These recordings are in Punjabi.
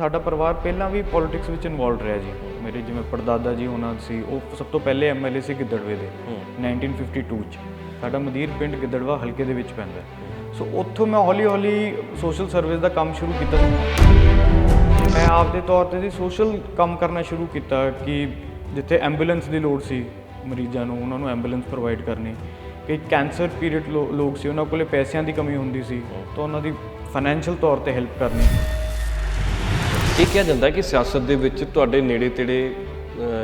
ਸਾਡਾ ਪਰਿਵਾਰ ਪਹਿਲਾਂ ਵੀ ਪੋਲਿਟਿਕਸ ਵਿੱਚ ਇਨਵੋਲਡ ਰਿਹਾ ਜੀ। ਮੇਰੇ ਜਿਵੇਂ ਪੜਦਾਦਾ ਜੀ ਉਹਨਾਂ ਸੀ ਉਹ ਸਭ ਤੋਂ ਪਹਿਲੇ ਐਮਐਲਏ ਸੀ ਗਿੱਦੜਵੇ ਦੇ 1952 ਚ। ਸਾਡਾ ਮਦੀਰ ਪਿੰਡ ਗਿੱਦੜਵਾ ਹਲਕੇ ਦੇ ਵਿੱਚ ਪੈਂਦਾ। ਸੋ ਉੱਥੋਂ ਮੈਂ ਹੌਲੀ ਹੌਲੀ ਸੋਸ਼ਲ ਸਰਵਿਸ ਦਾ ਕੰਮ ਸ਼ੁਰੂ ਕੀਤਾ। ਮੈਂ ਆਪਦੇ ਤੌਰ ਤੇ ਜੀ ਸੋਸ਼ਲ ਕੰਮ ਕਰਨਾ ਸ਼ੁਰੂ ਕੀਤਾ ਕਿ ਜਿੱਥੇ ਐਂਬੂਲੈਂਸ ਦੀ ਲੋੜ ਸੀ ਮਰੀਜ਼ਾਂ ਨੂੰ ਉਹਨਾਂ ਨੂੰ ਐਂਬੂਲੈਂਸ ਪ੍ਰੋਵਾਈਡ ਕਰਨੀ। ਕਈ ਕੈਂਸਰ ਪੀਰੀਅਡ ਲੋਕ ਸੀ ਉਹਨਾਂ ਕੋਲੇ ਪੈਸਿਆਂ ਦੀ ਕਮੀ ਹੁੰਦੀ ਸੀ ਤਾਂ ਉਹਨਾਂ ਦੀ ਫਾਈਨੈਂਸ਼ੀਅਲ ਤੌਰ ਤੇ ਹੈਲਪ ਕਰਨੀ। ਇਹ ਕਿਹਾ ਜਾਂਦਾ ਕਿ ਸਿਆਸਤ ਦੇ ਵਿੱਚ ਤੁਹਾਡੇ ਨੇੜੇ ਤੇੜੇ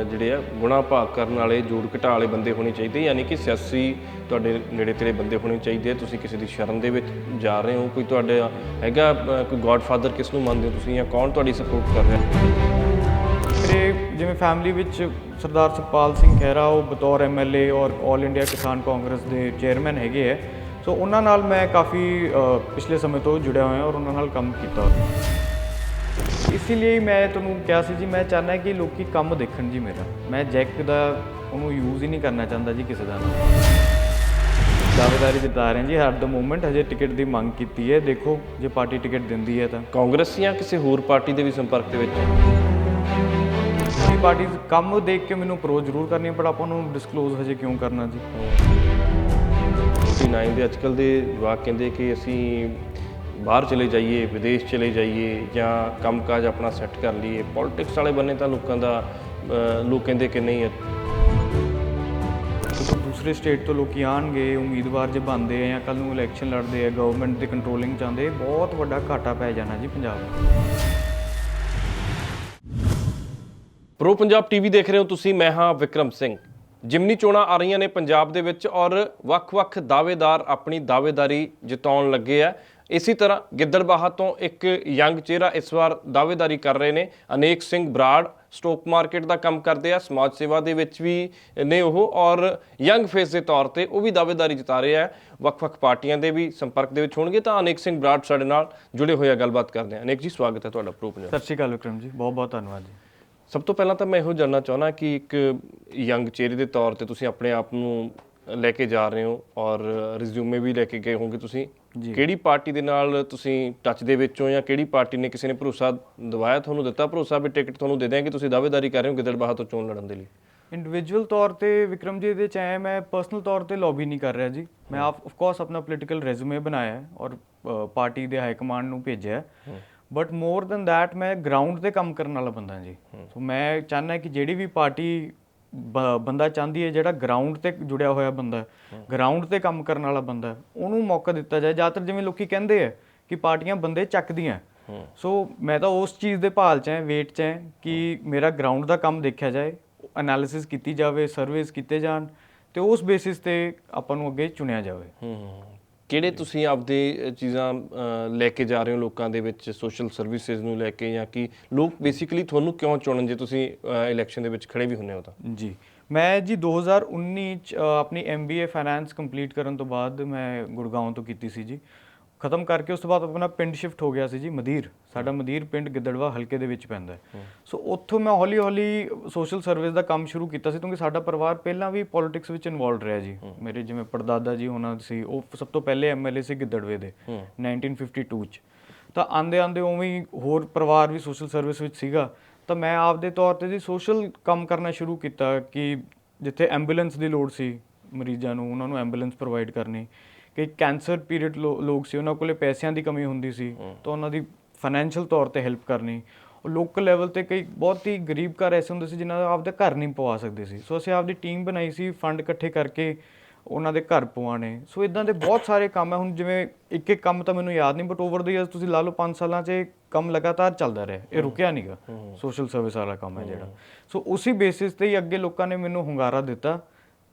ਜਿਹੜੇ ਆ, ਗੁਣਾ ਭਾਗ ਕਰਨ ਵਾਲੇ, ਜੋੜ ਘਟਾ ਵਾਲੇ ਬੰਦੇ ਹੋਣੇ ਚਾਹੀਦੇ, ਯਾਨੀ ਕਿ ਸਿਆਸੀ ਤੁਹਾਡੇ ਨੇੜੇ ਤੇੜੇ ਬੰਦੇ ਹੋਣੇ ਚਾਹੀਦੇ ਆ, ਤੁਸੀਂ ਕਿਸੇ ਦੀ ਸ਼ਰਨ ਦੇ ਵਿੱਚ ਜਾ ਰਹੇ ਹੋ, ਕੋਈ ਤੁਹਾਡੇ ਹੈਗਾ ਕੋਈ ਗੋਡਫਾਦਰ ਕਿਸ ਨੂੰ ਮੰਨਦੇ ਹੋ ਤੁਸੀਂ, ਜਾਂ ਕੌਣ ਤੁਹਾਡੀ ਸਪੋਰਟ ਕਰ ਰਿਹਾ? ਮੇਰੇ ਜਿਵੇਂ ਫੈਮਿਲੀ ਵਿੱਚ ਸਰਦਾਰ ਸੁਖਪਾਲ ਸਿੰਘ ਖਹਿਰਾ, ਉਹ ਬਤੌਰ ਐਮਐਲਏ ਔਰ 올 ਇੰਡੀਆ ਕਿਸਾਨ ਕਾਂਗਰਸ ਦੇ ਚੇਅਰਮੈਨ ਹੈਗੇ ਹੈ ਸੋ ਉਹਨਾਂ ਨਾਲ ਮੈਂ ਕਾਫੀ ਪਿਛਲੇ ਸਮੇਂ ਤੋਂ ਜੁੜਿਆ ਹੋਇਆ ਔਰ ਉਹਨਾਂ ਨਾਲ ਕੰਮ ਕੀਤਾ। ਇਸ ਲਈ ਮੈਂ ਤੁਹਾਨੂੰ ਕਿਹਾ ਸੀ ਜੀ ਮੈਂ ਚਾਹੁੰਦਾ ਕਿ ਲੋਕੀ ਕੰਮ ਦੇਖਣ ਜੀ ਮੇਰਾ। ਮੈਂ ਜੈਕ ਦਾ ਉਹਨੂੰ ਯੂਜ਼ ਹੀ ਨਹੀਂ ਕਰਨਾ ਚਾਹੁੰਦਾ ਜੀ ਕਿਸੇ ਦਾ। ਦਾਅਵੇਦਾਰੀ ਜਤਾ ਰਹੇ ਜੀ ਐਟ ਦ ਮੂਮੈਂਟ ਹਜੇ ਟਿਕਟ ਦੀ ਮੰਗ ਕੀਤੀ ਹੈ। ਦੇਖੋ ਜੇ ਪਾਰਟੀ ਟਿਕਟ ਦਿੰਦੀ ਹੈ ਤਾਂ। ਕਾਂਗਰਸ ਜਾਂ ਕਿਸੇ ਹੋਰ ਪਾਰਟੀ ਦੇ ਵੀ ਸੰਪਰਕ ਦੇ ਵਿੱਚ? ਇਹ ਪਾਰਟੀ ਕੰਮ ਦੇਖ ਕੇ ਮੈਨੂੰ ਅਪਰੋਚ ਜ਼ਰੂਰ ਕਰਨੀ ਪਰ ਆਪਾਂ ਨੂੰ ਡਿਸਕਲੋਜ਼ ਹਜੇ ਕਿਉਂ ਕਰਨਾ ਜੀ? ਤੁਸੀਂ ਨਾਈਨ ਦੇ ਅੱਜਕੱਲ ਦੇ ਜਵਾਕ ਕਹਿੰਦੇ ਕਿ ਅਸੀਂ ਬਾਹਰ ਚਲੇ ਜਾਈਏ ਵਿਦੇਸ਼ ਚਲੇ ਜਾਈਏ ਜਾਂ ਕੰਮਕਾਜ ਆਪਣਾ ਸੈੱਟ ਕਰ ਲਈਏ ਪੋਲਿਟਿਕਸ ਵਾਲੇ ਬੰਨੇ ਤਾਂ ਲੋਕਾਂ ਦਾ ਲੋਕ ਕਹਿੰਦੇ ਕਿ ਨਹੀਂ ਦੂਸਰੇ ਸਟੇਟ ਤੋਂ ਲੋਕੀ ਆਣਗੇ ਉਮੀਦਵਾਰ ਜੇ ਬਣਦੇ ਆ ਜਾਂ ਕੱਲ ਨੂੰ ਇਲੈਕਸ਼ਨ ਲੜਦੇ ਆ ਗਵਰਨਮੈਂਟ ਦੇ ਕੰਟਰੋਲਿੰਗ ਚਾਹੁੰਦੇ ਬਹੁਤ ਵੱਡਾ ਘਾਟਾ ਪੈ ਜਾਣਾ ਜੀ ਪੰਜਾਬ ਨੂੰ ਪ੍ਰੋ ਪੰਜਾਬ ਟੀਵੀ ਦੇਖ ਰਹੇ ਹੋ ਤੁਸੀਂ ਮੈਂ ਹਾਂ ਵਿਕਰਮ ਸਿੰਘ। ਜਿਮਨੀ ਚੋਣਾਂ ਆ ਰਹੀਆਂ ਨੇ ਪੰਜਾਬ ਦੇ ਵਿੱਚ ਔਰ ਵੱਖ-ਵੱਖ ਦਾਅਵੇਦਾਰ ਆਪਣੀ ਦਾਅਵੇਦਾਰੀ ਜਿਤਾਉਣ ਲੱਗੇ ਆ। ਇਸੇ ਤਰ੍ਹਾਂ ਗਿੱਦੜਬਾਹਾ ਤੋਂ ਇੱਕ ਯੰਗ ਚਿਹਰਾ ਇਸ ਵਾਰ ਦਾਅਵੇਦਾਰੀ ਕਰ ਰਹੇ ਨੇ। ਅਨੇਕ ਸਿੰਘ ਬਰਾੜ ਸਟੋਕ ਮਾਰਕੀਟ ਦਾ ਕੰਮ ਕਰਦੇ ਆ ਸਮਾਜ ਸੇਵਾ ਦੇ ਵਿੱਚ ਵੀ ਨੇ ਉਹ ਔਰ ਯੰਗ ਫੇਸ ਦੇ ਤੌਰ ਤੇ ਉਹ ਵੀ ਦਾਅਵੇਦਾਰੀ ਜਿਤਾ ਰਹੇ ਆ ਵੱਖ-ਵੱਖ ਪਾਰਟੀਆਂ ਦੇ ਵੀ ਸੰਪਰਕ ਦੇ ਵਿੱਚ ਹੋਣਗੇ ਤਾਂ ਅਨੇਕ ਸਿੰਘ ਬਰਾੜ ਸਾਡੇ ਨਾਲ ਜੁੜੇ ਹੋਏ ਆ ਗੱਲਬਾਤ ਕਰਦੇ ਆ। ਅਨੇਕ ਜੀ ਸਵਾਗਤ ਹੈ ਤੁਹਾਡਾ ਪ੍ਰੋ ਪੰਜਾਬ। ਸਤਿ ਸ਼੍ਰੀ ਅਕਾਲ ਵਿਕਰਮ ਜੀ ਬਹੁਤ ਬਹੁਤ ਧੰਨਵਾਦ ਜੀ। ਸਭ ਤੋਂ ਪਹਿਲਾਂ ਤਾਂ ਮੈਂ ਇਹੋ ਜਾਣਨਾ ਚਾਹੁੰਦਾ ਕਿ ਇੱਕ ਯੰਗ ਚਿਹਰੇ ਦੇ ਤੌਰ ਤੇ ਤੁਸੀਂ ਆਪਣੇ ਆਪ ਨੂੰ ਲੈ ਕੇ ਜਾ ਰਹੇ ਹੋ ਔਰ ਰਿਜ਼ਿਊਮੇ ਵੀ ਲੈ ਕੇ ਗਏ ਹੋਗੇ ਤੁਸੀਂ। ਕਿਹੜੀ ਪਾਰਟੀ ਦੇ ਨਾਲ ਤੁਸੀਂ ਟੱਚ ਦੇ ਵਿੱਚ ਹੋ ਜਾਂ ਕਿਹੜੀ ਪਾਰਟੀ ਨੇ ਕਿਸੇ ਨੇ ਭਰੋਸਾ ਦਿਵਾਇਆ? ਤੁਹਾਨੂੰ ਦਿੱਤਾ ਭਰੋਸਾ ਵੀ ਟਿਕਟ ਤੁਹਾਨੂੰ ਦੇ ਦਿਆਂਗੇ ਤੁਸੀਂ ਦਾਅਵੇਦਾਰੀ ਕਰ ਰਹੇ ਹੋ ਗਿੱਦੜਬਾਹਾ ਤੋਂ ਚੋਣ ਲੜਨ ਦੇ ਲਈ? ਇੰਡੀਵਿਜੂਅਲ ਤੌਰ ਤੇ ਵਿਕਰਮ ਜੀ ਇਹਦੇ ਚ ਐ ਮੈਂ ਪਰਸਨਲ ਤੌਰ ਤੇ ਲੌਬੀ ਨਹੀਂ ਕਰ ਰਿਹਾ ਜੀ। ਮੈਂ ਆਫ ਕੋਰਸ ਆਪਣਾ ਪੋਲੀਟੀਕਲ ਰੈਜ਼ੂਮੇ ਬਣਾਇਆ ਹੈ ਔਰ ਪਾਰਟੀ ਦੇ ਹਾਈ ਕਮਾਂਡ ਨੂੰ ਭੇਜਿਆ ਬਟ ਮੋਰ ਦੈਨ ਥੈਟ ਮੈਂ ਗਰਾਊਂਡ ਤੇ ਕੰਮ ਕਰਨ ਵਾਲਾ ਬੰਦਾ ਜੀ। ਸੋ ਮੈਂ ਚਾਹੁੰਦਾ ਕਿ ਜਿਹੜੀ ਵੀ ਪਾਰਟੀ ਬੰਦਾ ਚਾਹੁੰਦੀ ਹੈ ਜਿਹੜਾ ਗਰਾਊਂਡ ਤੇ ਜੁੜਿਆ ਹੋਇਆ ਬੰਦਾ ਗਰਾਊਂਡ ਤੇ ਕੰਮ ਕਰਨ ਵਾਲਾ ਬੰਦਾ ਹੈ, ਉਹਨੂੰ ਮੌਕਾ ਦਿੱਤਾ ਜਾਏ। ਜ਼ਿਆਦਾਤਰ ਜਿਵੇਂ ਲੋਕੀ ਕਹਿੰਦੇ ਆ ਕਿ ਪਾਰਟੀਆਂ ਬੰਦੇ ਚੱਕਦੀਆਂ ਸੋ ਮੈਂ ਤਾਂ ਉਸ ਚੀਜ਼ ਦੇ ਭਾਲ 'ਚ ਹਾਂ ਵੇਟ 'ਚ ਹਾਂ ਕਿ ਮੇਰਾ ਗਰਾਊਂਡ ਦਾ ਕੰਮ ਦੇਖਿਆ ਜਾਏ ਐਨਾਲਿਸਿਸ ਕੀਤੀ ਜਾਵੇ ਸਰਵੇਸ ਕੀਤੇ ਜਾਣ ਤੇ ਉਸ ਬੇਸਿਸ ਤੇ ਆਪਾਂ ਨੂੰ ਅੱਗੇ ਚੁਣਿਆ ਜਾਵੇ। ਹੂੰ। ਕਿਹੜੇ ਤੁਸੀਂ ਆਪਦੇ ਚੀਜ਼ਾਂ ਲੈ ਕੇ ਜਾ ਰਹੇ ਹੋ ਲੋਕਾਂ ਦੇ ਵਿੱਚ ਸੋਸ਼ਲ ਸਰਵਿਸਿਜ਼ ਨੂੰ ਲੈ ਕੇ ਜਾਂ ਕਿ? ਲੋਕ ਬੇਸਿਕਲੀ ਤੁਹਾਨੂੰ ਕਿਉਂ ਚੁਣਨ ਜੇ ਤੁਸੀਂ ਇਲੈਕਸ਼ਨ ਦੇ ਵਿੱਚ ਖੜੇ ਵੀ ਹੁੰਨੇ ਹੋ ਤਾਂ? ਜੀ। ਮੈਂ ਜੀ 2019 ਚ ਆਪਣੀ MBA ਫਾਈਨੈਂਸ ਕੰਪਲੀਟ ਕਰਨ ਤੋਂ ਬਾਅਦ ਮੈਂ ਗੁੜਗਾਉਂ ਤੋਂ ਕੀਤੀ ਸੀ ਜੀ। ਖਤਮ ਕਰਕੇ ਉਸ ਤੋਂ ਬਾਅਦ ਆਪਣਾ ਪਿੰਡ ਸ਼ਿਫਟ ਹੋ ਗਿਆ ਸੀ ਜੀ ਮਦੀਰ। ਸਾਡਾ ਮਦੀਰ ਪਿੰਡ ਗਿੱਦੜਵਾ ਹਲਕੇ ਦੇ ਵਿੱਚ ਪੈਂਦਾ ਹੈ। ਸੋ ਉੱਥੋਂ ਮੈਂ ਹੌਲੀ ਹੌਲੀ ਸੋਸ਼ਲ ਸਰਵਿਸ ਦਾ ਕੰਮ ਸ਼ੁਰੂ ਕੀਤਾ ਸੀ ਕਿਉਂਕਿ ਸਾਡਾ ਪਰਿਵਾਰ ਪਹਿਲਾਂ ਵੀ ਪੋਲਿਟਿਕਸ ਵਿੱਚ ਇਨਵੋਲਡ ਰਿਹਾ ਜੀ। ਮੇਰੇ ਜਿਵੇਂ ਪੜਦਾਦਾ ਜੀ ਉਹਨਾਂ ਸੀ ਉਹ ਸਭ ਤੋਂ ਪਹਿਲੇ ਐਮਐਲਏ ਸੀ ਗਿੱਦੜਵੇ ਦੇ 1952 ਚ। ਤਾਂ ਆਂਦੇ ਆਂਦੇ ਉਵੇਂ ਹੀ ਹੋਰ ਪਰਿਵਾਰ ਵੀ ਸੋਸ਼ਲ ਸਰਵਿਸ ਵਿੱਚ ਸੀਗਾ। ਤਾਂ ਮੈਂ ਆਪਦੇ ਤੌਰ ਤੇ ਜੀ ਸੋਸ਼ਲ ਕੰਮ ਕਰਨਾ ਸ਼ੁਰੂ ਕੀਤਾ ਕਿ ਜਿੱਥੇ ਐਂਬੂਲੈਂਸ ਦੀ ਲੋੜ ਸੀ ਮਰੀਜ਼ਾਂ ਨੂੰ ਉਹਨਾਂ ਨੂੰ ਐਂਬੂਲੈਂਸ ਪ੍ਰੋਵਾਈਡ ਕਰਨੀ। ਕਿ ਕੈਂਸਰ ਪੀਰੀਅਡ ਲੋਕ ਸੀ ਉਹਨਾਂ ਕੋਲੇ ਪੈਸਿਆਂ ਦੀ ਕਮੀ ਹੁੰਦੀ ਸੀ ਤਾਂ ਉਹਨਾਂ ਦੀ ਫਾਈਨੈਂਸ਼ੀਅਲ ਤੌਰ ਤੇ ਹੈਲਪ ਕਰਨੀ। ਉਹ ਲੋਕਲ ਲੈਵਲ ਤੇ ਕਈ ਬਹੁਤ ਹੀ ਗਰੀਬ ਘਰ ਐਸੇ ਹੁੰਦੇ ਸੀ ਜਿਨ੍ਹਾਂ ਦਾ ਆਪਦੇ ਘਰ ਨਹੀਂ ਪਵਾ ਸਕਦੇ ਸੀ। ਸੋ ਅਸੀਂ ਆਪਦੀ ਟੀਮ ਬਣਾਈ ਸੀ ਫੰਡ ਇਕੱਠੇ ਕਰਕੇ ਉਹਨਾਂ ਦੇ ਘਰ ਪਵਾਣੇ ਸੋ ਇਦਾਂ ਦੇ ਬਹੁਤ ਸਾਰੇ ਕੰਮ ਹੈ ਹੁਣ ਜਿਵੇਂ ਇੱਕ ਇੱਕ ਕੰਮ ਤਾਂ ਮੈਨੂੰ ਯਾਦ ਨਹੀਂ ਬਟ ਓਵਰ ਦੀ ਇਅਰਸ ਤੁਸੀਂ ਲਾ ਲਓ 5 ਸਾਲਾਂ 'ਚ ਇਹ ਕੰਮ ਲਗਾਤਾਰ ਚੱਲਦਾ ਰਿਹਾ ਇਹ ਰੁਕਿਆ ਨਹੀਂਗਾ ਸੋਸ਼ਲ ਸਰਵਿਸ ਵਾਲਾ ਕੰਮ ਹੈ। ਜਿਹੜਾ। ਸੋ ਉਸੇ ਬੇਸਿਸ ਤੇ ਹੀ ਅੱਗੇ ਲੋਕਾਂ ਨੇ ਮੈਨੂੰ ਹੁੰਗਾਰਾ ਦਿੱਤਾ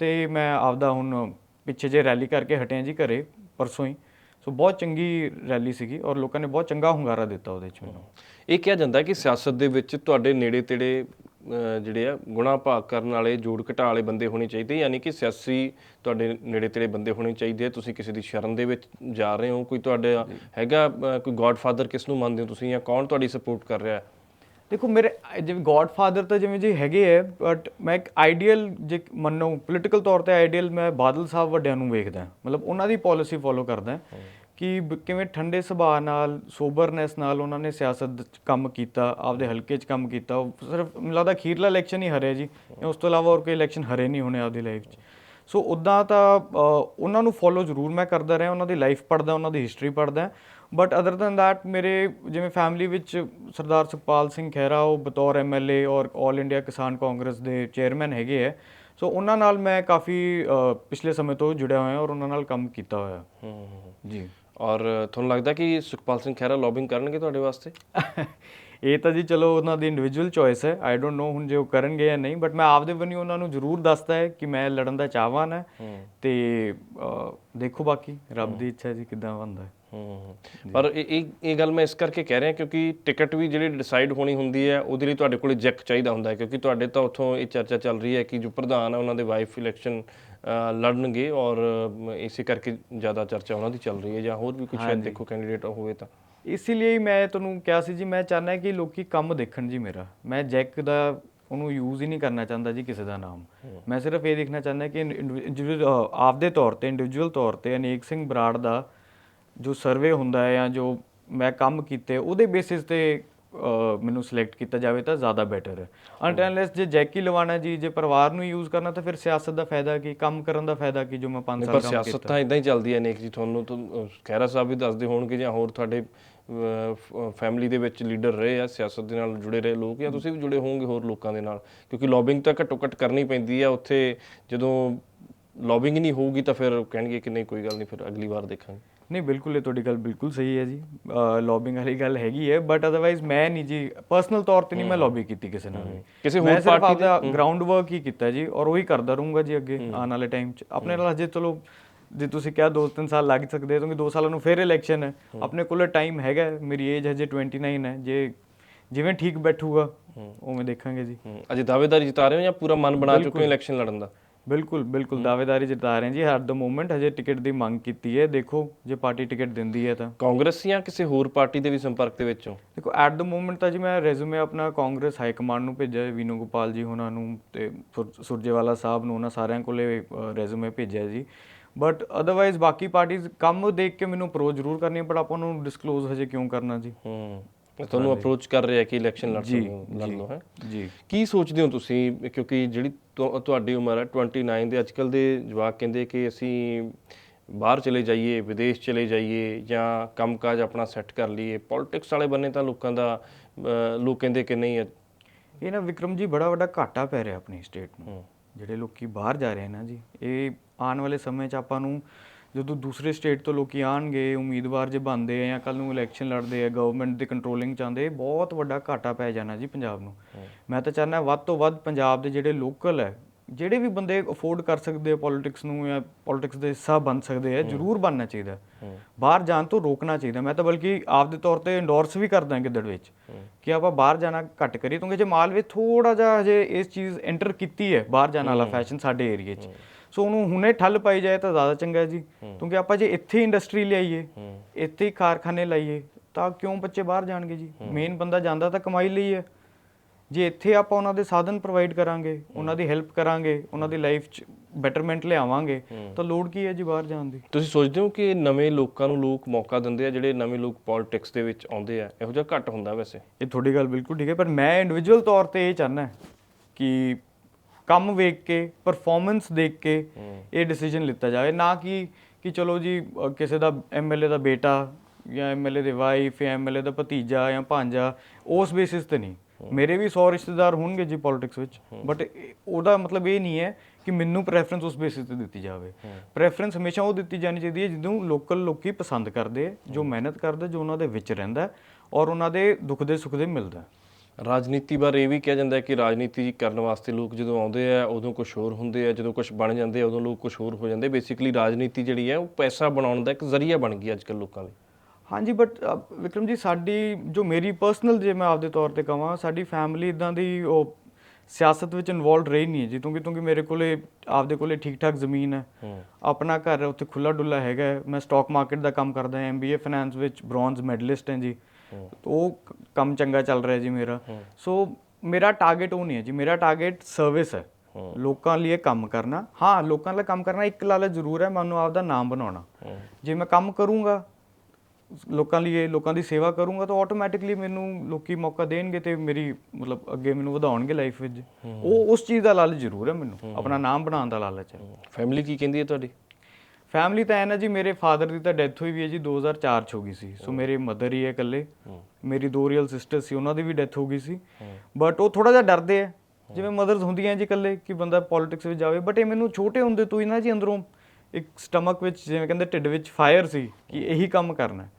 ਤੇ ਮੈਂ ਆਪਦਾ ਹੁਣ ਪਿੱਛੇ ਜੇ ਰੈਲੀ ਕਰਕੇ ਹਟਿਆ ਜੀ ਘਰੇ, ਪਰਸੋਂ ਹੀ। ਸੋ ਬਹੁਤ ਚੰਗੀ ਰੈਲੀ ਸੀਗੀ ਔਰ ਲੋਕਾਂ ਨੇ ਬਹੁਤ ਚੰਗਾ ਹੁੰਗਾਰਾ ਦਿੱਤਾ ਉਹਦੇ 'ਚ ਮੈਨੂੰ। ਇਹ ਕਿਹਾ ਜਾਂਦਾ ਕਿ ਸਿਆਸਤ ਦੇ ਵਿੱਚ ਤੁਹਾਡੇ ਨੇੜੇ ਤੇੜੇ ਜਿਹੜੇ ਆ ਗੁਣਾ ਭਾਗ ਕਰਨ ਵਾਲੇ, ਜੋੜ ਘਟਾ ਵਾਲੇ ਬੰਦੇ ਹੋਣੇ ਚਾਹੀਦੇ, ਯਾਨੀ ਕਿ ਸਿਆਸੀ ਤੁਹਾਡੇ ਨੇੜੇ ਤੇੜੇ ਬੰਦੇ ਹੋਣੇ ਚਾਹੀਦੇ ਆ, ਤੁਸੀਂ ਕਿਸੇ ਦੀ ਸ਼ਰਨ ਦੇ ਵਿੱਚ ਜਾ ਰਹੇ ਹੋ, ਕੋਈ ਤੁਹਾਡਾ ਹੈਗਾ ਕੋਈ ਗੋਡਫਾਦਰ ਕਿਸ ਨੂੰ ਮੰਨਦੇ ਹੋ ਤੁਸੀਂ ਜਾਂ ਕੌਣ ਤੁਹਾਡੀ ਸਪੋਰਟ ਕਰ ਰਿਹਾ ਹੈ? ਦੇਖੋ ਮੇਰੇ, ਜਿਵੇਂ ਗੋਡਫਾਦਰ ਤਾਂ ਜਿਵੇਂ ਜੀ ਹੈਗੇ ਹੈ ਬਟ ਮੈਂ ਇੱਕ ਆਈਡੀਅਲ ਜੇ ਮੰਨੋ ਪੋਲੀਟੀਕਲ ਤੌਰ ਤੇ ਆਈਡੀਅਲ ਮੈਂ ਬਾਦਲ ਸਾਹਿਬ ਵੱਡਿਆਂ ਨੂੰ ਵੇਖਦਾ। ਮਤਲਬ ਉਹਨਾਂ ਦੀ ਪਾਲਿਸੀ ਫੋਲੋ ਕਰਦਾ। ਕਿ ਕਿਵੇਂ ਠੰਡੇ ਸੁਭਾਅ ਨਾਲ ਸੋਬਰਨੈਸ ਨਾਲ ਉਹਨਾਂ ਨੇ ਸਿਆਸਤ 'ਚ ਕੰਮ ਕੀਤਾ, ਆਪਦੇ ਹਲਕੇ 'ਚ ਕੰਮ ਕੀਤਾ। ਸਿਰਫ, ਮੈਨੂੰ ਲੱਗਦਾ ਅਖੀਰਲਾ ਇਲੈਕਸ਼ਨ ਹੀ ਹਰੇ ਜੀ। ਉਸ ਤੋਂ ਇਲਾਵਾ ਹੋਰ ਕੋਈ ਇਲੈਕਸ਼ਨ ਹਰੇ ਨਹੀਂ ਹੋਣੇ ਆਪਦੀ ਲਾਈਫ 'ਚ। ਸੋ ਉਦਾਂ ਤਾਂ ਉਹਨਾਂ ਨੂੰ ਫੋਲੋ ਜ਼ਰੂਰ ਮੈਂ ਕਰਦਾ ਰਿਹਾ, ਉਹਨਾਂ ਦੀ ਲਾਈਫ ਪੜਦਾ ਉਹਨਾਂ ਦੀ ਹਿਸਟਰੀ ਪੜਦਾ ਬਟ ਅਦਰ ਦੈਨ ਦੈਟ ਮੇਰੇ ਜਿਵੇਂ ਫੈਮਿਲੀ ਵਿੱਚ ਸਰਦਾਰ ਸੁਖਪਾਲ ਸਿੰਘ ਖਹਿਰਾ ਉਹ ਬਤੌਰ ਐਮਐਲਏ ਔਰ 올 ਇੰਡੀਆ ਕਿਸਾਨ ਕਾਂਗਰਸ ਦੇ ਚੇਅਰਮੈਨ ਹੈਗੇ ਹੈ ਸੋ ਉਹਨਾਂ ਨਾਲ ਮੈਂ ਕਾਫੀ ਪਿਛਲੇ ਸਮੇਂ ਤੋਂ ਜੁੜਿਆ ਹੋਇਆ ਔਰ ਉਹਨਾਂ ਨਾਲ ਕੰਮ ਕੀਤਾ ਹੋਇਆ। ਜੀ। ਔਰ ਤੁਹਾਨੂੰ ਲੱਗਦਾ ਕਿ ਸੁਖਪਾਲ ਸਿੰਘ ਖਹਿਰਾ ਲੌਬਿੰਗ ਕਰਨਗੇ ਤੁਹਾਡੇ ਵਾਸਤੇ? ਇਹ ਤਾਂ ਜੀ ਚਲੋ ਉਹਨਾਂ ਦੀ ਇੰਡੀਵਿਜੂਅਲ ਚੋਇਸ ਹੈ। ਆਈ ਡੋਨਟ ਨੋ ਹੁਣ ਜੇ ਉਹ ਕਰਨਗੇ ਜਾਂ ਨਹੀਂ ਬਟ ਮੈਂ ਆਪਦੇ ਵੱਲੋਂ ਉਹਨਾਂ ਨੂੰ ਜ਼ਰੂਰ ਦੱਸਦਾ ਹੈ ਕਿ ਮੈਂ ਲੜਨ ਦਾ ਚਾਹਵਾਨ ਹੈ। ਤੇ ਦੇਖੋ ਬਾਕੀ ਰੱਬ ਦੀ ਇੱਛਾ ਜੀ ਕਿਦਾਂ ਬਣਦਾ ਹੈ। ਹੂੰ ਪਰ ਇਹ ਇਹ ਗੱਲ ਮੈਂ ਇਸ ਕਰਕੇ ਕਹਿ ਰਿਹਾ ਕਿਉਂਕਿ ਟਿਕਟ ਵੀ ਜਿਹੜੀ ਡਿਸਾਈਡ ਹੋਣੀ ਹੁੰਦੀ ਹੈ ਉਹਦੇ ਲਈ ਤੁਹਾਡੇ ਕੋਲੇ ਜੈਕ ਚਾਹੀਦਾ ਹੁੰਦਾ ਹੈ। ਕਿਉਂਕਿ ਤੁਹਾਡੇ ਤਾਂ ਉੱਥੋਂ ਇਹ ਚਰਚਾ ਚੱਲ ਰਹੀ ਹੈ ਕਿ ਜੋ ਪ੍ਰਧਾਨ ਹੈ ਉਹਨਾਂ ਦੇ ਵਾਈਫ ਇਲੈਕਸ਼ਨ ਲੜਨਗੇ ਔਰ ਇਸੇ ਕਰਕੇ ਜ਼ਿਆਦਾ ਚਰਚਾ ਉਹਨਾਂ ਦੀ ਚੱਲ ਰਹੀ ਹੈ ਜਾਂ ਹੋਰ ਵੀ ਕੁਝ ਸ਼ਾਇਦ ਦੇਖੋ ਕੈਂਡੀਡੇਟ ਹੋਵੇ ਤਾਂ। ਇਸੇ ਲਈ ਮੈਂ ਤੁਹਾਨੂੰ ਕਿਹਾ ਸੀ ਜੀ ਮੈਂ ਚਾਹੁੰਦਾ ਕਿ ਲੋਕੀ ਕੰਮ ਦੇਖਣ ਜੀ ਮੇਰਾ। ਮੈਂ ਜੈਕ ਦਾ ਉਹਨੂੰ ਯੂਜ਼ ਹੀ ਨਹੀਂ ਕਰਨਾ ਚਾਹੁੰਦਾ ਜੀ ਕਿਸੇ ਦਾ ਨਾਮ। ਮੈਂ ਸਿਰਫ ਇਹ ਦੇਖਣਾ ਚਾਹੁੰਦਾ ਕਿ ਇੰਡੀਵਿਜੂਅਲ ਆਪਦੇ ਤੌਰ ਤੇ ਇੰਡੀਵਿਜੂਅਲ ਤੌਰ ਤੇ ਅਨੇਕ ਸਿੰਘ ਬਰਾੜ ਦਾ ਜੋ ਸਰਵੇ ਹੁੰਦਾ ਹੈ ਜਾਂ ਜੋ ਮੈਂ ਕੰਮ ਕੀਤੇ ਉਹਦੇ ਬੇਸਿਸ ਤੇ ਮੈਨੂੰ ਸਿਲੈਕਟ ਕੀਤਾ ਜਾਵੇ ਤਾਂ ਜ਼ਿਆਦਾ ਬੈਟਰ ਹੈ। ਅਨਟੈਨਲੈਸ ਜੇ ਜੈਕ ਲਵਾਣਾ ਜੀ ਜੇ ਪਰਿਵਾਰ ਨੂੰ ਯੂਜ਼ ਕਰਨਾ ਤਾਂ ਫਿਰ ਸਿਆਸਤ ਦਾ ਫਾਇਦਾ ਕੀ ਕੰਮ ਕਰਨ ਦਾ ਫਾਇਦਾ ਕੀ ਜੋ ਮੈਂ 5 ਸਾਲ ਪਰ ਕੰਮ ਸਿਆਸਤ ਤਾਂ ਇਦਾਂ ਹੀ ਚੱਲਦੀ ਹੈ ਨੇਕ ਜੀ ਤੁਹਾਨੂੰ ਖਹਿਰਾ ਸਾਹਿਬ ਵੀ ਦੱਸਦੇ ਹੋਣਗੇ ਜਾਂ ਹੋਰ ਤੁਹਾਡੇ ਫੈਮਿਲੀ ਦੇ ਵਿੱਚ ਲੀਡਰ ਰਹੇ ਆ ਸਿਆਸਤ ਦੇ ਨਾਲ ਜੁੜੇ ਰਹੇ ਲੋਕ ਜਾਂ ਤੁਸੀਂ ਵੀ ਜੁੜੇ ਹੋਵੋਗੇ ਹੋਰ ਲੋਕਾਂ ਦੇ ਨਾਲ? ਕਿਉਂਕਿ ਲੌਬਿੰਗ ਤਾਂ ਘੱਟੋ ਘੱਟ ਕਰਨੀ ਪੈਂਦੀ ਆ ਉੱਥੇ ਜਦੋਂ ਲੌਬਿੰਗ ਨਹੀਂ ਹੋਊਗੀ ਤਾਂ ਫਿਰ ਕਹਿਣਗੇ ਕਿ ਨਹੀਂ ਕੋਈ ਗੱਲ ਨਹੀਂ ਫਿਰ ਅਗਲੀ ਵਾਰ ਦੇਖਾਂਗੇ। ਨਹੀਂ ਬਿਲਕੁਲ ਇਹ ਤੁਹਾਡੀ ਗੱਲ ਬਿਲਕੁਲ ਸਹੀ ਹੈ ਜੀ। ਲੌਬਿੰਗ ਵਾਲੀ ਗੱਲ ਹੈਗੀ ਹੈ ਬਟ ਅਦਰਵਾਈਜ਼ ਮੈਂ ਨਹੀਂ ਜੀ ਪਰਸਨਲ ਤੌਰ ਤੇ ਨਹੀਂ ਮੈਂ ਲੌਬੀ ਕੀਤੀ ਕਿਸੇ ਨਾਲ ਵੀ। ਕਿਸੇ ਹੋਰ ਪਾਰਟੀ ਆਪਦਾ ਗਰਾਊਂਡ ਵਰਕ ਹੀ ਕੀਤਾ ਜੀ ਔਰ ਉਹੀ ਕਰਦਾ ਰਹੂੰਗਾ ਜੀ ਅੱਗੇ ਆਉਣ ਵਾਲੇ ਟਾਈਮ 'ਚ। ਆਪਣੇ ਨਾਲ ਹਜੇ ਚਲੋ ਜੇ ਤੁਸੀਂ ਕਿਹਾ ਦੋ ਤਿੰਨ ਸਾਲ ਲੱਗ ਸਕਦੇ ਕਿਉਂਕਿ ਦੋ ਸਾਲਾਂ ਨੂੰ ਫਿਰ ਇਲੈਕਸ਼ਨ ਹੈ। ਆਪਣੇ ਕੋਲ ਟਾਈਮ ਹੈਗਾ ਮੇਰੀ ਏਜ ਹਜੇ 29 ਹੈ। ਜੇ ਜਿਵੇਂ ਠੀਕ ਬੈਠੂਗਾ ਉਵੇਂ ਦੇਖਾਂਗੇ ਜੀ। ਅਜੇ ਦਾਅਵੇਦਾਰੀ ਜਿਤਾ ਰਹੇ ਹੋ ਜਾਂ ਪੂਰਾ ਮਨ ਬਣਾ ਚੁੱਕੇ ਹੋ ਇਲੈਕਸ਼ਨ ਲੜਨ ਦਾ? ਬਿਲਕੁਲ ਬਿਲਕੁਲ ਦਾਅਵੇਦਾਰੀ ਜਿਤਾ ਰਹੇ ਜੀ। ਐਟ ਦ ਮੂਮੈਂਟ ਹਜੇ ਟਿਕਟ ਦੀ ਮੰਗ ਕੀਤੀ ਹੈ। ਦੇਖੋ ਜੇ ਪਾਰਟੀ ਟਿਕਟ ਦਿੰਦੀ ਹੈ ਤਾਂ। ਕਾਂਗਰਸ ਜਾਂ ਕਿਸੇ ਹੋਰ ਪਾਰਟੀ ਦੇ ਵੀ ਸੰਪਰਕ ਦੇ ਵਿੱਚ ਦੇਖੋ ਐਟ ਦ ਮੂਮੈਂਟ ਤਾਂ ਜੀ ਮੈਂ ਰੈਜ਼ੂਮੇ ਆਪਣਾ ਕਾਂਗਰਸ ਹਾਈ ਕਮਾਂਡ ਨੂੰ ਭੇਜਿਆ ਵੀਨੂ ਗੋਪਾਲ ਜੀ ਉਹਨਾਂ ਨੂੰ ਤੇ ਸੁਰ- ਸੁਰਜੇਵਾਲਾ ਸਾਹਿਬ ਨੂੰ ਉਹਨਾਂ ਸਾਰਿਆਂ ਕੋਲੇ ਰੈਜ਼ੂਮੇ ਭੇਜਿਆ ਜੀ। ਬਟ ਅਦਰਵਾਈਜ਼ ਬਾਕੀ ਪਾਰਟੀਆਂ ਕੰਮ ਦੇਖ ਕੇ ਮੈਨੂੰ ਅਪਰੋਚ ਜ਼ਰੂਰ ਕਰਨੀ ਹੈ ਬਟ ਆਪਾਂ ਨੂੰ ਡਿਸਕਲੋਜ਼ ਹਜੇ ਕਿਉਂ ਕਰਨਾ ਜੀ? ਹੂੰ ਤੁਹਾਨੂੰ ਅਪਰੋਚ ਕਰ ਰਿਹਾ ਕਿ ਇਲੈਕਸ਼ਨ ਲੜ ਸਕੋ ਲੜ ਲਓ ਹੈ? ਜੀ। ਕੀ ਸੋਚਦੇ ਹੋ ਤੁਸੀਂ? ਕਿਉਂਕਿ ਜਿਹੜੀ ਤੁਹਾਡੀ ਉਮਰ ਹੈ 29 ਦੇ ਅੱਜਕੱਲ ਦੇ ਜਵਾਕ ਕਹਿੰਦੇ ਕਿ ਅਸੀਂ ਬਾਹਰ ਚਲੇ ਜਾਈਏ ਵਿਦੇਸ਼ ਚਲੇ ਜਾਈਏ ਜਾਂ ਕੰਮਕਾਜ ਆਪਣਾ ਸੈੱਟ ਕਰ ਲਈਏ। ਪੋਲਿਟਿਕਸ ਵਾਲੇ ਬੰਨੇ ਤਾਂ ਲੋਕਾਂ ਦਾ ਲੋਕ ਕਹਿੰਦੇ ਕਿ ਨਹੀਂ ਇਹ ਨਾ ਵਿਕਰਮ ਜੀ ਬੜਾ ਵੱਡਾ ਘਾਟਾ ਪੈ ਰਿਹਾ ਆਪਣੀ ਸਟੇਟ ਨੂੰ। ਜਿਹੜੇ ਲੋਕੀ ਬਾਹਰ ਜਾ ਰਹੇ ਨਾ ਜੀ ਇਹ ਆਉਣ ਵਾਲੇ ਸਮੇਂ 'ਚ ਆਪਾਂ ਨੂੰ ਜਦੋਂ ਦੂਸਰੇ ਸਟੇਟ ਤੋਂ ਲੋਕੀ ਆਣਗੇ ਉਮੀਦਵਾਰ ਜੇ ਬਣਦੇ ਆ ਜਾਂ ਕੱਲ ਨੂੰ ਇਲੈਕਸ਼ਨ ਲੜਦੇ ਆ ਗਵਰਨਮੈਂਟ ਦੀ ਕੰਟਰੋਲਿੰਗ ਚਾਹੁੰਦੇ ਬਹੁਤ ਵੱਡਾ ਘਾਟਾ ਪੈ ਜਾਣਾ ਜੀ ਪੰਜਾਬ ਨੂੰ। ਮੈਂ ਤਾਂ ਚਾਹੁੰਦਾ ਵੱਧ ਤੋਂ ਵੱਧ ਪੰਜਾਬ ਦੇ ਜਿਹੜੇ ਲੋਕਲ ਹੈ ਜਿਹੜੇ ਵੀ ਬੰਦੇ ਅਫੋਰਡ ਕਰ ਸਕਦੇ ਆ ਪੋਲਿਟਿਕਸ ਨੂੰ ਜਾਂ ਪੋਲਿਟਿਕਸ ਦੇ ਹਿੱਸਾ ਬਣ ਸਕਦੇ ਆ ਜ਼ਰੂਰ ਬਣਨਾ ਚਾਹੀਦਾ। ਬਾਹਰ ਜਾਣ ਤੋਂ ਰੋਕਣਾ ਚਾਹੀਦਾ। ਮੈਂ ਤਾਂ ਬਲਕਿ ਆਪਦੇ ਤੌਰ ਤੇ ਇੰਡੋਰਸ ਵੀ ਕਰਦਾ ਗਿੱਦੜ ਵਿੱਚ ਕਿ ਆਪਾਂ ਬਾਹਰ ਜਾਣਾ ਘੱਟ ਕਰੀਏ ਕਿਉਂਕਿ ਜੇ ਮਾਲਵੇ ਥੋੜਾ ਜਿਹਾ ਹਜੇ ਇਸ ਚੀਜ਼ ਐਂਟਰ ਕੀਤੀ ਹੈ ਬਾਹਰ ਜਾਣ ਵਾਲਾ ਫੈਸ਼ਨ ਸਾਡੇ ਏਰੀਏ 'ਚ। ਸੋ ਉਹਨੂੰ ਹੁਣੇ ਠੱਲ ਪਾਈ ਜਾਏ ਤਾਂ ਜ਼ਿਆਦਾ ਚੰਗਾ ਹੈ। ਜੀ ਕਿਉਂਕਿ ਆਪਾਂ ਜੇ ਇੱਥੇ ਇੰਡਸਟਰੀ ਲਿਆਈਏ ਇੱਥੇ ਹੀ ਕਾਰਖਾਨੇ ਲਾਈਏ ਤਾਂ ਕਿਉਂ ਬੱਚੇ ਬਾਹਰ ਜਾਣਗੇ ਜੀ? ਮੇਨ ਬੰਦਾ ਜਾਂਦਾ ਤਾਂ ਕਮਾਈ ਲਈ ਹੈ। ਜੇ ਇੱਥੇ ਆਪਾਂ ਉਹਨਾਂ ਦੇ ਸਾਧਨ ਪ੍ਰੋਵਾਈਡ ਕਰਾਂਗੇ ਉਹਨਾਂ ਦੀ ਹੈਲਪ ਕਰਾਂਗੇ ਉਹਨਾਂ ਦੀ ਲਾਈਫ 'ਚ ਬੈਟਰਮੈਂਟ ਲਿਆਵਾਂਗੇ ਤਾਂ ਲੋੜ ਕੀ ਹੈ ਜੀ ਬਾਹਰ ਜਾਣ ਦੀ? ਤੁਸੀਂ ਸੋਚਦੇ ਹੋ ਕਿ ਨਵੇਂ ਲੋਕਾਂ ਨੂੰ ਲੋਕ ਮੌਕਾ ਦਿੰਦੇ ਆ ਜਿਹੜੇ ਨਵੇਂ ਲੋਕ ਪੋਲਿਟਿਕਸ ਦੇ ਵਿੱਚ ਆਉਂਦੇ ਆ ਇਹੋ ਜਿਹਾ ਘੱਟ ਹੁੰਦਾ ਵੈਸੇ? ਇਹ ਤੁਹਾਡੀ ਗੱਲ ਬਿਲਕੁਲ ਠੀਕ ਹੈ ਪਰ ਮੈਂ ਇੰਡੀਵਿਜੂਅਲ ਤੌਰ ਤੇ ਇਹ ਚਾਹਨਾ ਕਿ ਕੰਮ ਵੇਖ ਕੇ ਪਰਫਾਰਮੈਂਸ ਦੇਖ ਕੇ ਇਹ ਡਿਸੀਜਨ ਲਿੱਤਾ ਜਾਵੇ। ਨਾ ਕਿ ਕਿ ਚਲੋ ਜੀ ਕਿਸੇ ਦਾ ਐਮਐਲਏ ਦਾ ਬੇਟਾ ਜਾਂ ਐਮਐਲਏ ਦੀ ਵਾਈਫ ਜਾਂ ਐਮਐਲਏ ਦਾ ਭਤੀਜਾ ਜਾਂ ਭਾਂਜਾ ਉਸ ਬੇਸਿਸ ਤੇ ਨਹੀਂ। ਮੇਰੇ ਵੀ 100 ਰਿਸ਼ਤੇਦਾਰ ਹੋਣਗੇ ਜੀ ਪੋਲਿਟਿਕਸ ਵਿੱਚ ਬਟ ਉਹਦਾ ਮਤਲਬ ਇਹ ਨਹੀਂ ਹੈ ਕਿ ਮੈਨੂੰ ਪ੍ਰੈਫਰੈਂਸ ਉਸ ਬੇਸਿਸ ਤੇ ਦਿੱਤੀ ਜਾਵੇ। ਪ੍ਰੈਫਰੈਂਸ ਹਮੇਸ਼ਾ ਉਹ ਦਿੱਤੀ ਜਾਣੀ ਚਾਹੀਦੀ ਹੈ ਜਿਹਨੂੰ ਲੋਕਲ ਲੋਕੀ ਪਸੰਦ ਕਰਦੇ ਜੋ ਮਿਹਨਤ ਕਰਦੇ ਜੋ ਉਹਨਾਂ ਦੇ ਵਿੱਚ ਰਹਿੰਦਾ ਔਰ ਉਹਨਾਂ ਦੇ ਦੁੱਖ ਦੇ ਸੁੱਖ ਦੇ ਮਿਲਦਾ। ਰਾਜਨੀਤੀ ਬਾਰੇ ਇਹ ਵੀ ਕਿਹਾ ਜਾਂਦਾ ਹੈ ਕਿ ਰਾਜਨੀਤੀ ਕਰਨ ਵਾਸਤੇ ਲੋਕ ਜਦੋਂ ਆਉਂਦੇ ਆ ਉਦੋਂ ਕੁਝ ਹੋਰ ਹੁੰਦੇ ਆ ਜਦੋਂ ਕੁਝ ਬਣ ਜਾਂਦੇ ਆ ਉਦੋਂ ਲੋਕ ਕੁਝ ਹੋਰ ਹੋ ਜਾਂਦੇ ਬੇਸਿਕਲੀ ਰਾਜਨੀਤੀ ਜਿਹੜੀ ਹੈ ਉਹ ਪੈਸਾ ਬਣਾਉਣ ਦਾ ਇੱਕ ਜ਼ਰੀਆ ਬਣ ਗਈ ਅੱਜ ਕੱਲ੍ਹ ਲੋਕਾਂ ਲਈ। ਹਾਂਜੀ ਬਟ ਵਿਕਰਮ ਜੀ ਸਾਡੀ ਜੋ ਮੇਰੀ ਪਰਸਨਲ ਜੇ ਮੈਂ ਆਪਦੇ ਤੌਰ ਤੇ ਕਹਾਂ ਸਾਡੀ ਫੈਮਿਲੀ ਇਦਾਂ ਦੀ ਉਹ ਸਿਆਸਤ ਵਿੱਚ ਇਨਵੋਲਡ ਰਹੀ ਨਹੀਂ ਹੈ ਜੀ ਕਿਉਂਕਿ ਕਿਉਂਕਿ ਮੇਰੇ ਕੋਲੇ ਆਪਦੇ ਕੋਲੇ ਠੀਕ ਠਾਕ ਜ਼ਮੀਨ ਹੈ। ਆਪਣਾ ਘਰ ਹੈ, ਉੱਥੇ ਖੁੱਲਾ ਡੁੱਲਾ ਹੈਗਾ। ਮੈਂ ਸਟਾਕ ਮਾਰਕੀਟ ਦਾ ਕੰਮ ਕਰਦਾ ਹਾਂ ਐਮਬੀਏ ਫਾਈਨਾਂਸ ਵਿੱਚ ਬ੍ਰੌਂਜ਼ ਮੈਡਲਿਸਟ ਹਾਂ ਜੀ। ਉਹ ਕੰਮ ਚੰਗਾ ਚੱਲ ਰਿਹਾ ਜੀ ਮੇਰਾ। ਸੋ ਮੇਰਾ ਟਾਰਗੇਟ ਉਹ ਨਹੀਂ ਹੈ ਜੀ ਮੇਰਾ ਟਾਰਗੇਟ ਸਰਵਿਸ ਹੈ। ਲੋਕਾਂ ਲਈ ਕੰਮ ਕਰਨਾ। ਹਾਂ ਲੋਕਾਂ ਲਈ ਕੰਮ ਕਰਨਾ ਇੱਕ ਲਾਲਚ ਜ਼ਰੂਰ ਹੈ ਮੈਨੂੰ ਆਪਦਾ ਨਾਮ ਬਣਾਉਣਾ। ਜੇ ਮੈਂ ਕੰਮ ਕਰੂੰਗਾ ਲੋਕਾਂ ਲਈ ਲੋਕਾਂ ਦੀ ਸੇਵਾ ਕਰੂੰਗਾ ਤਾਂ ਆਟੋਮੈਟਿਕਲੀ ਮੈਨੂੰ ਲੋਕੀ ਮੌਕਾ ਦੇਣਗੇ ਤੇ ਮੇਰੀ ਮਤਲਬ ਅੱਗੇ ਮੈਨੂੰ ਵਧਾਉਣਗੇ ਲਾਈਫ ਵਿੱਚ। ਉਹ ਉਸ ਚੀਜ਼ ਦਾ ਲਾਲਚ ਜ਼ਰੂਰ ਹੈ ਮੈਨੂੰ। ਆਪਣਾ ਨਾਮ ਬਣਾਉਣ ਦਾ ਲਾਲਚ ਹੈ। ਫੈਮਿਲੀ ਕੀ ਕਹਿੰਦੀ ਹੈ ਤੁਹਾਡੀ? ਫੈਮਿਲੀ ਤਾਂ ਐ ਨਾ ਜੀ ਮੇਰੇ ਫਾਦਰ ਦੀ ਤਾਂ ਡੈਥ ਹੋਈ ਵੀ ਹੈ ਜੀ 2004 ਚ ਹੋ ਗਈ ਸੀ। ਸੋ ਮੇਰੇ ਮਦਰ ਹੀ ਹੈ ਇਕੱਲੇ। ਮੇਰੀ ਦੋ ਰੀਅਲ ਸਿਸਟਰ ਸੀ ਉਹਨਾਂ ਦੀ ਵੀ ਡੈਥ ਹੋ ਗਈ ਸੀ। ਬਟ ਉਹ ਥੋੜਾ ਜਿਹਾ ਡਰਦੇ ਆ ਜਿਵੇਂ ਮਦਰਸ ਹੁੰਦੀਆਂ ਜੀ ਇਕੱਲੇ ਕਿ ਬੰਦਾ ਪੋਲਿਟਿਕਸ ਵਿੱਚ ਜਾਵੇ। ਬਟ ਇਹ ਮੈਨੂੰ ਛੋਟੇ ਹੁੰਦੇ ਤੋਂ ਹੀ ਨਾ ਜੀ ਅੰਦਰੋਂ ਇੱਕ ਸਟਮਕ ਵਿੱਚ ਜਿਵੇਂ ਕਹਿੰਦੇ ਢਿੱਡ ਵਿੱਚ ਫਾਇਰ ਸੀ ਕਿ ਇਹੀ ਕੰਮ ਕਰਨਾ ਹੈ।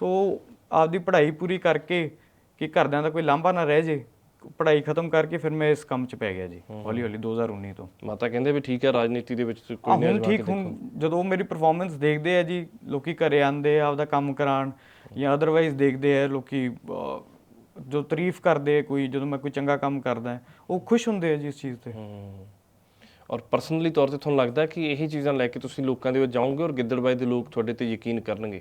ਸੋ ਆਪਦੀ ਪੜ੍ਹਾਈ ਪੂਰੀ ਕਰਕੇ ਕਿ ਘਰਦਿਆਂ ਦਾ ਕੋਈ ਲਾਂਭਾ ਨਾ ਰਹਿ ਜੇ ਪੜ੍ਹਾਈ ਖਤਮ ਕਰਕੇ ਫਿਰ ਮੈਂ ਇਸ ਕੰਮ 'ਚ ਪੈ ਗਿਆ ਜੀ ਹੌਲੀ ਹੌਲੀ 2019 ਤੋਂ। ਮਾਤਾ ਕਹਿੰਦੇ ਵੀ ਠੀਕ ਹੈ ਰਾਜਨੀਤੀ ਦੇ ਵਿੱਚ ਕੋਈ ਨਹੀਂ ਹੁਣ ਠੀਕ ਹੁਣ ਜਦੋਂ ਮੇਰੀ ਪਰਫਾਰਮੈਂਸ ਦੇਖਦੇ ਆ ਜੀ ਲੋਕੀ ਘਰੇ ਆਂਦੇ ਆ ਆਪਦਾ ਕੰਮ ਕਰਾਣ ਜਾਂ ਅਦਰਵਾਈਜ਼ ਦੇਖਦੇ ਆ ਲੋਕੀ ਜੋ ਤਾਰੀਫ ਕਰਦੇ ਕੋਈ ਜਦੋਂ ਮੈਂ ਕੋਈ ਚੰਗਾ ਕੰਮ ਕਰਦਾ ਉਹ ਖੁਸ਼ ਹੁੰਦੇ ਆ ਜੀ ਇਸ ਚੀਜ਼ ਤੇ। ਔਰ ਪਰਸਨਲੀ ਤੌਰ ਤੇ ਤੁਹਾਨੂੰ ਲੱਗਦਾ ਕਿ ਇਹੀ ਚੀਜ਼ਾਂ ਲੈ ਕੇ ਤੁਸੀਂ ਲੋਕਾਂ ਦੇ ਵਿੱਚ ਜਾਓਗੇ ਔਰ ਗਿੱਦੜਬਾਈ ਦੇ ਲੋਕ ਤੁਹਾਡੇ ਤੇ ਯਕੀਨ ਕਰਨਗੇ?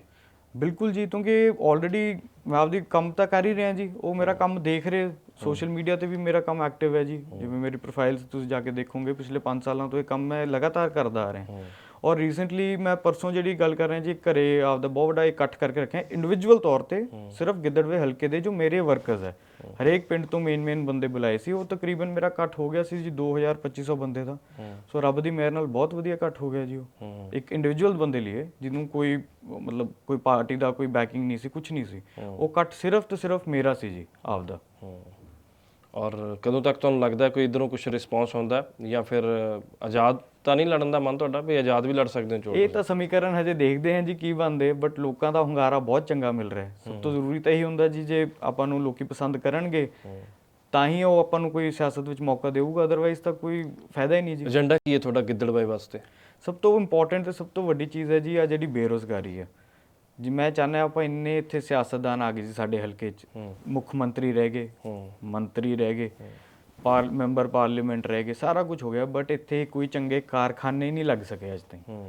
ਬਿਲਕੁਲ ਜੀ ਕਿਉਂਕਿ ਆਲਰੇਡੀ ਮੈਂ ਆਪਦੀ ਕੰਮ ਤਾਂ ਕਰ ਹੀ ਰਿਹਾ ਜੀ। ਉਹ ਮੇਰਾ ਕੰਮ ਦੇਖ ਰਹੇ ਸੋਸ਼ਲ ਮੀਡੀਆ ਤੇ ਵੀ ਮੇਰਾ ਕੰਮ ਐਕਟਿਵ ਹੈ ਜੀ। ਜਿਵੇਂ ਮੇਰੀ ਪ੍ਰੋਫਾਈਲ ਤੁਸੀਂ ਜਾ ਕੇ ਦੇਖੋਗੇ ਪਿਛਲੇ 5 ਸਾਲਾਂ ਤੋਂ ਇਹ ਕੰਮ ਮੈਂ ਲਗਾਤਾਰ ਕਰਦਾ ਆ ਰਿਹਾ। ਔਰ ਰੀਸੈਂਟਲੀ ਮੈਂ ਪਰਸੋਂ ਜਿਹੜੀ ਗੱਲ ਕਰ ਰਿਹਾ ਜੀ ਘਰੇ ਆਪਦਾ ਬਹੁਤ ਵੱਡਾ ਇਕੱਠ ਕਰਕੇ ਰੱਖਿਆ। ਇੰਡੀਵਿਜੂਅਲ ਤੌਰ ਤੇ ਸਿਰਫ ਗਿੱਦੜਵੇ ਹਲਕੇ ਦੇ ਜੋ ਮੇਰੇ ਵਰਕਰਸ ਹੈ। ਹਰੇਕ ਪਿੰਡ ਤੋਂ ਮੇਨ ਮੇਨ ਬੰਦੇ ਬੁਲਾਏ ਸੀ। ਉਹ ਤਕਰੀਬਨ ਮੇਰਾ ਇਕੱਠ ਹੋ ਗਿਆ ਸੀ ਜੀ 2000 2500 ਬੰਦੇ ਦਾ। ਸੋ ਰੱਬ ਦੀ ਮਿਹਰ ਨਾਲ ਬਹੁਤ ਵਧੀਆ ਇਕੱਠ ਹੋ ਗਿਆ ਜੀ ਉਹ। ਇੱਕ ਇੰਡੀਵਿਜੂਅਲ ਬੰਦੇ ਲਈ ਜਿਹਨੂੰ ਕੋਈ ਮਤਲਬ ਕੋਈ ਪਾਰਟੀ ਦਾ ਕੋਈ ਬੈਕਿੰਗ ਨਹੀਂ ਸੀ ਕੁਝ ਨਹੀਂ ਸੀ। ਉਹ ਇਕੱਠ ਸਿਰਫ ਤੇ ਸਿਰਫ ਮੇਰਾ ਸੀ ਜੀ ਆਪਦਾ। ਔਰ ਕਦੋਂ ਤੱਕ ਤੁਹਾਨੂੰ ਲੱਗਦਾ ਕੋਈ ਇਧਰੋਂ ਕੁਝ ਰਿਸਪੌਂਸ ਹੁੰਦਾ ਜਾਂ ਫਿਰ ਆਜ਼ਾਦ ਤਾਂ ਨਹੀਂ ਲੜਨ ਦਾ ਮਨ ਤੁਹਾਡਾ? ਵੀ ਆਜ਼ਾਦ ਵੀ ਲੜ ਸਕਦੇ ਹੋ ਚੋਣ ਇਹ ਤਾਂ ਸਮੀਕਰਨ ਹਜੇ ਦੇਖਦੇ ਹਾਂ ਜੀ ਕੀ ਬਣਦੇ ਬਟ ਲੋਕਾਂ ਦਾ ਹੁੰਗਾਰਾ ਬਹੁਤ ਚੰਗਾ ਮਿਲ ਰਿਹਾ ਹੈ। ਸਭ ਤੋਂ ਜ਼ਰੂਰੀ ਤਾਂ ਇਹੀ ਹੁੰਦਾ ਜੀ ਜੇ ਆਪਾਂ ਨੂੰ ਲੋਕੀ ਪਸੰਦ ਕਰਨਗੇ ਤਾਂ ਹੀ ਉਹ ਆਪਾਂ ਨੂੰ ਕੋਈ ਸਿਆਸਤ ਵਿੱਚ ਮੌਕਾ ਦੇਊਗਾ ਅਦਰਵਾਈਜ਼ ਤਾਂ ਕੋਈ ਫਾਇਦਾ ਹੀ ਨਹੀਂ ਜੀ। ਏਜੰਡਾ ਕੀ ਹੈ ਤੁਹਾਡਾ ਗਿੱਦੜਬਾਈ ਵਾਸਤੇ? ਸਭ ਤੋਂ ਇੰਪੋਰਟੈਂਟ ਤੇ ਸਭ ਤੋਂ ਵੱਡੀ ਚੀਜ਼ ਹੈ ਜੀ ਆ ਜਿਹੜੀ ਬੇਰੋਜ਼ਗਾਰੀ ਹੈ। ਜੀ ਮੈਂ ਚਾਹੁੰਦਾ ਆਪਾਂ ਇੰਨੇ ਇੱਥੇ ਸਿਆਸਤਦਾਨ ਆ ਗਏ ਜੀ ਸਾਡੇ ਹਲਕੇ 'ਚ। ਮੁੱਖ ਮੰਤਰੀ ਰਹਿ ਗਏ ਮੰਤਰੀ ਰਹਿ ਗਏ ਪਾਰ ਮੈਂਬਰ ਪਾਰਲੀਮੈਂਟ ਰਹਿ ਗਏ ਸਾਰਾ ਕੁਝ ਹੋ ਗਿਆ ਬਟ ਇੱਥੇ ਕੋਈ ਚੰਗੇ ਕਾਰਖਾਨੇ ਨਹੀਂ ਲੱਗ ਸਕੇ ਅਜ ਤਾਈਂ।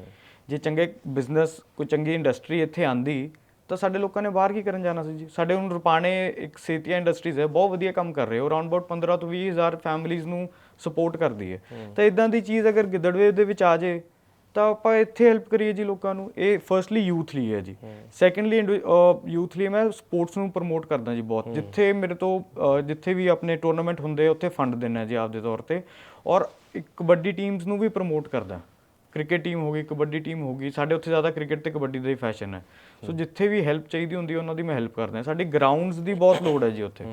ਜੇ ਚੰਗੇ ਬਿਜ਼ਨਸ ਕੋਈ ਚੰਗੀ ਇੰਡਸਟਰੀ ਇੱਥੇ ਆਂਦੀ ਤਾਂ ਸਾਡੇ ਲੋਕਾਂ ਨੇ ਬਾਹਰ ਕੀ ਕਰਨ ਜਾਣਾ ਸੀ ਜੀ? ਸਾਡੇ ਹੁਣ ਰੁਪਾਣੇ ਇੱਕ ਸੇਤੀਆ ਇੰਡਸਟਰੀਜ਼ ਹੈ ਬਹੁਤ ਵਧੀਆ ਕੰਮ ਕਰ ਰਹੇ ਹੋ ਅਰਾਊਂਡ ਅਬਾਊਟ 15 ਤੋਂ 20 ਹਜ਼ਾਰ ਫੈਮਿਲੀਜ਼ ਨੂੰ ਸਪੋਰਟ ਕਰਦੀ ਹੈ। ਤਾਂ ਇਦਾਂ ਦੀ ਚੀਜ਼ ਅਗਰ ਗਿੱਦੜਵੇ ਦੇ ਵਿੱਚ ਆ ਜੇ ਤਾਂ ਆਪਾਂ ਇੱਥੇ ਹੈਲਪ ਕਰੀਏ ਜੀ ਲੋਕਾਂ ਨੂੰ। ਇਹ ਫਰਸਟਲੀ ਯੂਥ ਲਈ ਹੈ ਜੀ। ਸੈਕੰਡਲੀ ਯੂਥ ਲਈ ਮੈਂ ਸਪੋਰਟਸ ਨੂੰ ਪ੍ਰਮੋਟ ਕਰਦਾ ਜੀ ਬਹੁਤ। ਜਿੱਥੇ ਮੇਰੇ ਤੋਂ ਜਿੱਥੇ ਵੀ ਆਪਣੇ ਟੂਰਨਾਮੈਂਟ ਹੁੰਦੇ ਉੱਥੇ ਫੰਡ ਦਿੰਦਾ ਜੀ ਆਪਦੇ ਤੌਰ ਤੇ। ਔਰ ਇੱਕ ਕਬੱਡੀ ਟੀਮਸ ਨੂੰ ਵੀ ਪ੍ਰਮੋਟ ਕਰਦਾ। ਕ੍ਰਿਕਟ ਟੀਮ ਹੋ ਗਈ ਕਬੱਡੀ ਟੀਮ ਹੋ ਗਈ। ਸਾਡੇ ਉੱਥੇ ਜ਼ਿਆਦਾ ਕ੍ਰਿਕਟ ਤੇ ਕਬੱਡੀ ਦਾ ਹੀ ਫੈਸ਼ਨ ਹੈ। ਸੋ ਜਿੱਥੇ ਵੀ ਹੈਲਪ ਚਾਹੀਦੀ ਹੁੰਦੀ ਉਹਨਾਂ ਦੀ ਮੈਂ ਹੈਲਪ ਕਰਦਾ। ਸਾਡੀ ਗਰਾਊਂਡਸ ਦੀ ਬਹੁਤ ਲੋੜ ਹੈ ਜੀ ਉੱਥੇ।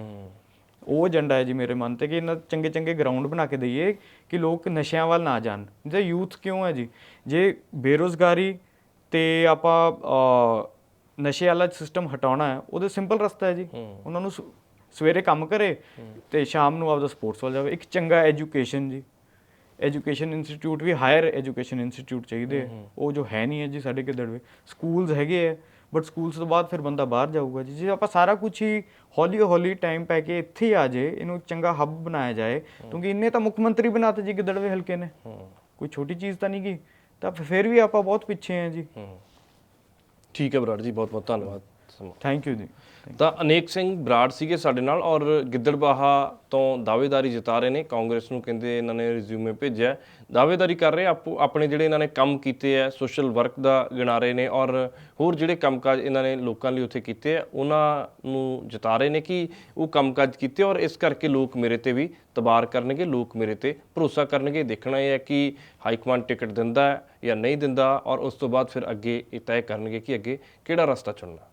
ਉਹ ਏਜੰਡਾ ਹੈ ਜੀ ਮੇਰੇ ਮਨ ਤੇ ਕਿ ਇਹਨਾਂ ਚੰਗੇ ਚੰਗੇ ਗਰਾਊਂਡ ਬਣਾ ਕੇ ਦਈਏ ਕਿ ਲੋਕ ਨਸ਼ਿਆਂ ਵੱਲ ਨਾ ਜਾਣ। ਜੇ ਯੂਥ ਕਿਉਂ ਹੈ ਜੀ? ਜੇ ਬੇਰੋਜ਼ਗਾਰੀ ਤੇ ਆਪਾਂ ਨਸ਼ੇ ਵਾਲਾ ਸਿਸਟਮ ਹਟਾਉਣਾ ਹੈ ਉਹਦੇ ਸਿੰਪਲ ਰਸਤਾ ਹੈ ਜੀ। ਉਹਨਾਂ ਨੂੰ ਸਵੇਰੇ ਕੰਮ ਕਰੇ ਤੇ ਸ਼ਾਮ ਨੂੰ ਆਪਦਾ ਸਪੋਰਟਸ ਵੱਲ ਜਾਵੇ। ਇੱਕ ਚੰਗਾ ਐਜੂਕੇਸ਼ਨ ਜੀ। ਐਜੂਕੇਸ਼ਨ ਇੰਸਟੀਚਿਊਟ ਵੀ ਹਾਇਰ ਐਜੂਕੇਸ਼ਨ ਇੰਸਟੀਚਿਊਟ ਚਾਹੀਦੇ ਉਹ ਜੋ ਹੈ ਨਹੀਂ ਹੈ ਜੀ ਸਾਡੇ ਕਿਦੜਵੇ ਸਕੂਲਸ ਹੈਗੇ ਹੈ ਬਟ ਸਕੂਲਸ ਤੋਂ ਬਾਅਦ ਫਿਰ ਬੰਦਾ ਬਾਹਰ ਜਾਊਗਾ ਜੀ। ਜੇ ਆਪਾਂ ਸਾਰਾ ਕੁਝ ਹੀ ਹੌਲੀ ਹੌਲੀ ਟਾਈਮ ਪੈ ਕੇ ਇੱਥੇ ਹੀ ਆ ਜੇ ਇਹਨੂੰ ਚੰਗਾ ਹੱਬ ਬਣਾਇਆ ਜਾਏ ਕਿਉਂਕਿ ਇੰਨੇ ਤਾਂ ਮੁੱਖ ਮੰਤਰੀ ਬਣਾਤੇ ਜੀ ਗਿੱਦੜਵੇ ਹਲਕੇ ਨੇ। ਕੋਈ ਛੋਟੀ ਚੀਜ਼ ਤਾਂ ਨਹੀਂ ਗੀ। ਤਾਂ ਫਿਰ ਵੀ ਆਪਾਂ ਬਹੁਤ ਪਿੱਛੇ ਹਾਂ ਜੀ। ਠੀਕ ਹੈ ਬਰਾੜ ਜੀ ਬਹੁਤ ਬਹੁਤ ਧੰਨਵਾਦ। ਸਮਾਂ ਥੈਂਕ ਯੂ ਜੀ ਤਾਂ ਅਨੇਕ ਸਿੰਘ ਬਰਾੜ ਸੀਗੇ ਸਾਡੇ ਨਾਲ ਔਰ ਗਿੱਦੜਬਾਹਾ ਤੋਂ ਦਾਅਵੇਦਾਰੀ ਜਿਤਾ ਰਹੇ ਨੇ। ਕਾਂਗਰਸ ਨੂੰ ਕਹਿੰਦੇ ਇਹਨਾਂ ਨੇ ਰਿਜ਼ਿਊਮੇ ਭੇਜਿਆ ਦਾਅਵੇਦਾਰੀ ਕਰ ਰਹੇ ਆਪੋ ਆਪਣੇ ਜਿਹੜੇ ਇਹਨਾਂ ਨੇ ਕੰਮ ਕੀਤੇ ਆ ਸੋਸ਼ਲ ਵਰਕ ਦਾ ਗਿਣਾ ਰਹੇ ਨੇ ਔਰ ਹੋਰ ਜਿਹੜੇ ਕੰਮਕਾਜ ਇਹਨਾਂ ਨੇ ਲੋਕਾਂ ਲਈ ਉੱਥੇ ਕੀਤੇ ਆ ਉਹਨਾਂ ਨੂੰ ਜਿਤਾ ਰਹੇ ਨੇ ਕਿ ਉਹ ਕੰਮਕਾਜ ਕੀਤੇ ਔਰ ਇਸ ਕਰਕੇ ਲੋਕ ਮੇਰੇ ਤੇ ਵੀ ਤਬਾਰ ਕਰਨਗੇ ਲੋਕ ਮੇਰੇ ਤੇ ਭਰੋਸਾ ਕਰਨਗੇ। ਦੇਖਣਾ ਇਹ ਹੈ ਕਿ ਹਾਈ ਕਮਾਂਡ ਟਿਕਟ ਦਿੰਦਾ ਹੈ ਜਾਂ ਨਹੀਂ ਦਿੰਦਾ ਔਰ ਉਸ ਤੋਂ ਬਾਅਦ ਫਿਰ ਅੱਗੇ ਇਹ ਤੈਅ ਕਰਨਗੇ ਕਿ ਅੱਗੇ ਕਿਹੜਾ ਰਸਤਾ ਚੁਣਨਾ।